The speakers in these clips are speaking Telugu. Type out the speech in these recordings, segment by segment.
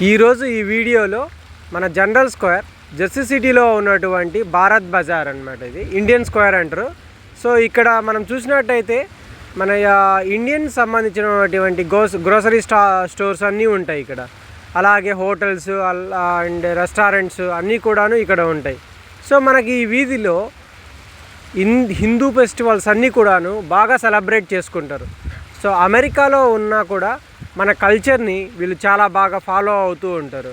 ఈరోజు ఈ వీడియోలో మన జనరల్ స్క్వేర్ జెర్సీ సిటీలో ఉన్నటువంటి భారత్ బజార్ అన్నమాట ఇది. ఇండియన్ స్క్వేర్ అంటారు. సో ఇక్కడ మనం చూసినట్టయితే మన ఇండియన్ సంబంధించినటువంటి గోస్ గ్రోసరీ స్టా స్టోర్స్ అన్నీ ఉంటాయి ఇక్కడ. అలాగే హోటల్స్ అండ్ రెస్టారెంట్స్ అన్నీ కూడాను ఇక్కడ ఉంటాయి. సో మనకి ఈ వీధిలో ఇన్ హిందూ ఫెస్టివల్స్ అన్నీ కూడాను బాగా సెలబ్రేట్ చేసుకుంటారు. సో అమెరికాలో ఉన్నా కూడా మన కల్చర్ని వీళ్ళు చాలా బాగా ఫాలో అవుతూ ఉంటారు.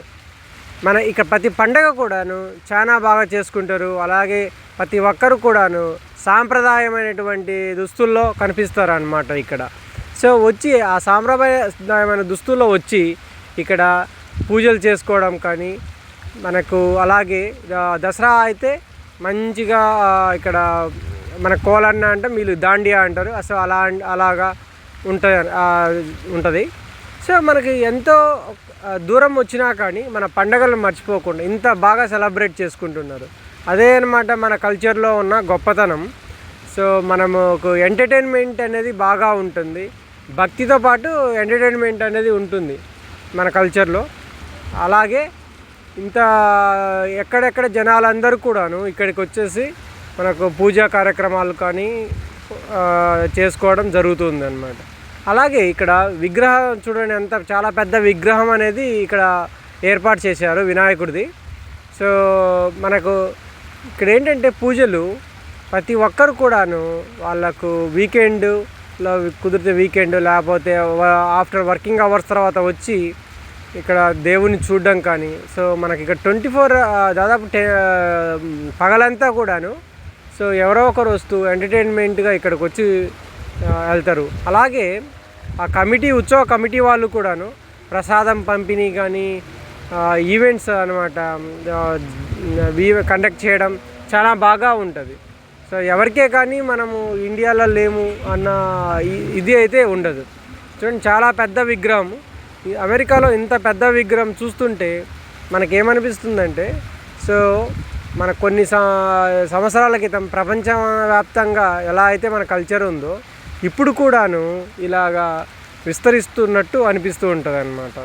మన ఇక ప్రతి పండగ కూడాను చాలా బాగా చేసుకుంటారు. అలాగే ప్రతి ఒక్కరు కూడాను సాంప్రదాయమైనటువంటి దుస్తుల్లో కనిపిస్తారు అన్నమాట ఇక్కడ. సో వచ్చి ఆ సాంప్రదాయమైన దుస్తుల్లో వచ్చి ఇక్కడ పూజలు చేసుకోవడం కానీ మనకు అలాగే దసరా అయితే మంచిగా ఇక్కడ మన కోలన్న అంటే వీళ్ళు దాండియా అంటారు. అసలు అలా అలాగా ఉంటుంది ఉంటుంది. సో మనకి ఎంతో దూరం వచ్చినా కానీ మన పండగలను మర్చిపోకుండా ఇంత బాగా సెలబ్రేట్ చేసుకుంటున్నారు. అదే అనమాట మన కల్చర్లో ఉన్న గొప్పతనం. సో మనము ఒక ఎంటర్టైన్మెంట్ అనేది బాగా ఉంటుంది. భక్తితో పాటు ఎంటర్టైన్మెంట్ అనేది ఉంటుంది మన కల్చర్లో. అలాగే ఇంత ఎక్కడెక్కడ జనాలందరూ కూడాను ఇక్కడికి వచ్చేసి మనకు పూజా కార్యక్రమాలు కానీ చేసుకోవడం జరుగుతుంది అనమాట అలాగే ఇక్కడ విగ్రహం చూడండి ఎంత చాలా పెద్ద విగ్రహం అనేది ఇక్కడ ఏర్పాటు చేశారు వినాయకుడిది. సో మనకు ఇక్కడ ఏంటంటే పూజలు ప్రతి ఒక్కరు కూడాను వాళ్ళకు వీకెండ్లో కుదిరితే వీకెండ్ లేకపోతే ఆఫ్టర్ వర్కింగ్ అవర్స్ తర్వాత వచ్చి ఇక్కడ దేవుని చూడడం కానీ సో మనకి ఇక్కడ ట్వంటీ ఫోర్ దాదాపు టె పగలంతా కూడాను సో ఎవరో ఒకరు వస్తూ ఎంటర్టైన్మెంట్గా ఇక్కడికి వచ్చి వెళ్తారు. అలాగే ఆ కమిటీ ఉత్సవ కమిటీ వాళ్ళు కూడాను ప్రసాదం పంపిణీ కానీ ఈవెంట్స్ అనమాట కండక్ట్ చేయడం చాలా బాగా ఉంటుంది. సో ఎవరికే కానీ మనము ఇండియాలో లేము అన్న ఇది అయితే ఉండదు. చూడండి చాలా పెద్ద విగ్రహం. అమెరికాలో ఇంత పెద్ద విగ్రహం చూస్తుంటే మనకేమనిపిస్తుందంటే సో మన కొన్ని సంవత్సరాల క్రితం ప్రపంచవ్యాప్తంగా ఎలా అయితే మన కల్చర్ ఉందో ఇప్పుడు కూడాను ఇలాగా విస్తరిస్తున్నట్టు అనిపిస్తూ ఉంటుంది అనమాట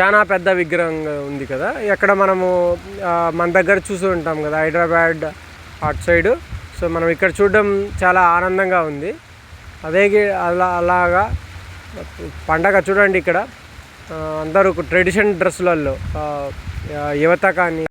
చాలా పెద్ద విగ్రహంగా ఉంది కదా. ఎక్కడ మనము మన దగ్గర చూసి ఉంటాం కదా హైదరాబాద్ అటు సైడు. సో మనం ఇక్కడ చూడడం చాలా ఆనందంగా ఉంది. అదే అలా అలాగా పండగ చూడండి ఇక్కడ. ఆ, అందరూ ట్రెడిషన్ డ్రెస్సులలో యువత కానీ